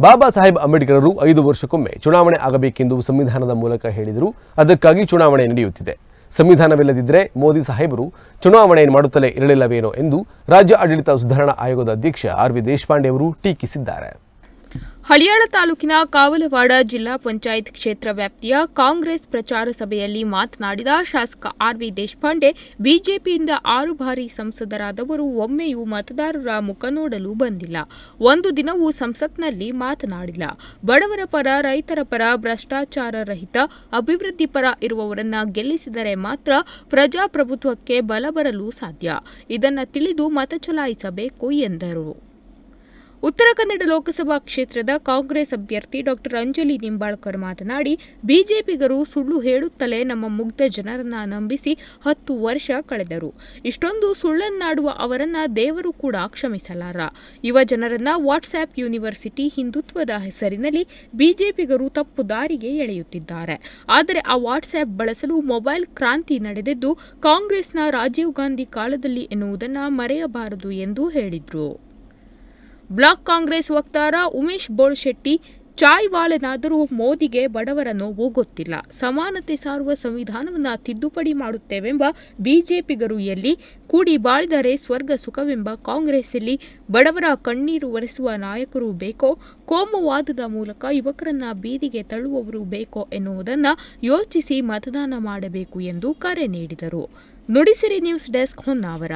ಬಾಬಾ ಸಾಹೇಬ್ ಅಂಬೇಡ್ಕರರು ಐದು ವರ್ಷಕ್ಕೊಮ್ಮೆ ಚುನಾವಣೆ ಆಗಬೇಕೆಂದು ಸಂವಿಧಾನದ ಮೂಲಕ ಹೇಳಿದರು. ಅದಕ್ಕಾಗಿ ಚುನಾವಣೆ ನಡೆಯುತ್ತಿದೆ. ಸಂವಿಧಾನವಿಲ್ಲದಿದ್ದರೆ ಮೋದಿ ಸಾಹೇಬರು ಚುನಾವಣೆ ಮಾಡುತ್ತಲೇ ಇರಲಿಲ್ಲವೇನೋ ಎಂದು ರಾಜ್ಯ ಆಡಳಿತ ಸುಧಾರಣಾ ಆಯೋಗದ ಅಧ್ಯಕ್ಷ ಆರ್ ವಿ ದೇಶಪಾಂಡೆ ಅವರು ಟೀಕಿಸಿದ್ದಾರೆ. ಹಳಿಯಾಳ ತಾಲೂಕಿನ ಕಾವಲವಾಡ ಜಿಲ್ಲಾ ಪಂಚಾಯತ್ ಕ್ಷೇತ್ರ ವ್ಯಾಪ್ತಿಯ ಕಾಂಗ್ರೆಸ್ ಪ್ರಚಾರ ಸಭೆಯಲ್ಲಿ ಮಾತನಾಡಿದ ಶಾಸಕ ಆರ್ವಿ ದೇಶಪಾಂಡೆ, ಬಿಜೆಪಿಯಿಂದ ಆರು ಬಾರಿ ಸಂಸದರಾದವರು ಒಮ್ಮೆಯೂ ಮತದಾರರ ಮುಖ ನೋಡಲು ಬಂದಿಲ್ಲ. ಒಂದು ದಿನವೂ ಸಂಸತ್ನಲ್ಲಿ ಮಾತನಾಡಿಲ್ಲ. ಬಡವರ ಪರ, ರೈತರ ಪರ, ಭ್ರಷ್ಟಾಚಾರ ರಹಿತ, ಅಭಿವೃದ್ಧಿ ಪರ ಇರುವವರನ್ನ ಗೆಲ್ಲಿಸಿದರೆ ಮಾತ್ರ ಪ್ರಜಾಪ್ರಭುತ್ವಕ್ಕೆ ಬಲ ಬರಲು ಸಾಧ್ಯ. ಇದನ್ನು ತಿಳಿದು ಮತ ಚಲಾಯಿಸಬೇಕು ಎಂದರು. ಉತ್ತರ ಕನ್ನಡ ಲೋಕಸಭಾ ಕ್ಷೇತ್ರದ ಕಾಂಗ್ರೆಸ್ ಅಭ್ಯರ್ಥಿ ಡಾಕ್ಟರ್ ಅಂಜಲಿ ನಿಂಬಾಳ್ಕರ್ ಮಾತನಾಡಿ, ಬಿಜೆಪಿಗರು ಸುಳ್ಳು ಹೇಳುತ್ತಲೇ ನಮ್ಮ ಮುಗ್ಧ ಜನರನ್ನ ನಂಬಿಸಿ ಹತ್ತು ವರ್ಷ ಕಳೆದರು. ಇಷ್ಟೊಂದು ಸುಳ್ಳನ್ನಾಡುವ ಅವರನ್ನ ದೇವರು ಕೂಡ ಕ್ಷಮಿಸಲಾರ. ಯುವ ಜನರನ್ನ ವಾಟ್ಸ್ಆ್ಯಪ್ ಯೂನಿವರ್ಸಿಟಿ ಹಿಂದುತ್ವದ ಹೆಸರಿನಲ್ಲಿ ಬಿಜೆಪಿಗರು ತಪ್ಪು ದಾರಿಗೆ ಎಳೆಯುತ್ತಿದ್ದಾರೆ. ಆದರೆ ಆ ವಾಟ್ಸ್ಆ್ಯಪ್ ಬಳಸಲು ಮೊಬೈಲ್ ಕ್ರಾಂತಿ ನಡೆದಿದ್ದು, ಕಾಂಗ್ರೆಸ್ನ ರಾಜೀವ್ ಗಾಂಧಿ ಕಾಲದಲ್ಲಿ ಎನ್ನುವುದನ್ನು ಮರೆಯಬಾರದು ಎಂದು ಹೇಳಿದರು. ಬ್ಲಾಕ್ ಕಾಂಗ್ರೆಸ್ ವಕ್ತಾರ ಉಮೇಶ್ ಬೋಳ್ಶೆಟ್ಟಿ ಚಾಯ್ವಾಲನಾದರೂ ಮೋದಿಗೆ ಬಡವರ ನೋವು ಗೊತ್ತಿಲ್ಲ ಸಮಾನತೆ ಸಾರುವ ಸಂವಿಧಾನವನ್ನು ತಿದ್ದುಪಡಿ ಮಾಡುತ್ತೇವೆಂಬ ಬಿಜೆಪಿಗರು ಎಲ್ಲಿ ಕೂಡಿ ಬಾಳಿದರೆ ಸ್ವರ್ಗ ಸುಖವೆಂಬ ಕಾಂಗ್ರೆಸ್ಸಲ್ಲಿ ಬಡವರ ಕಣ್ಣೀರು ಒರೆಸುವ ನಾಯಕರು ಬೇಕೋ, ಕೋಮುವಾದದ ಮೂಲಕ ಯುವಕರನ್ನ ಬೀದಿಗೆ ತಳ್ಳುವವರು ಬೇಕೋ ಎನ್ನುವುದನ್ನು ಯೋಚಿಸಿ ಮತದಾನ ಮಾಡಬೇಕು ಎಂದು ಕರೆ ನೀಡಿದರು. Nudisiri news desk Honnavar.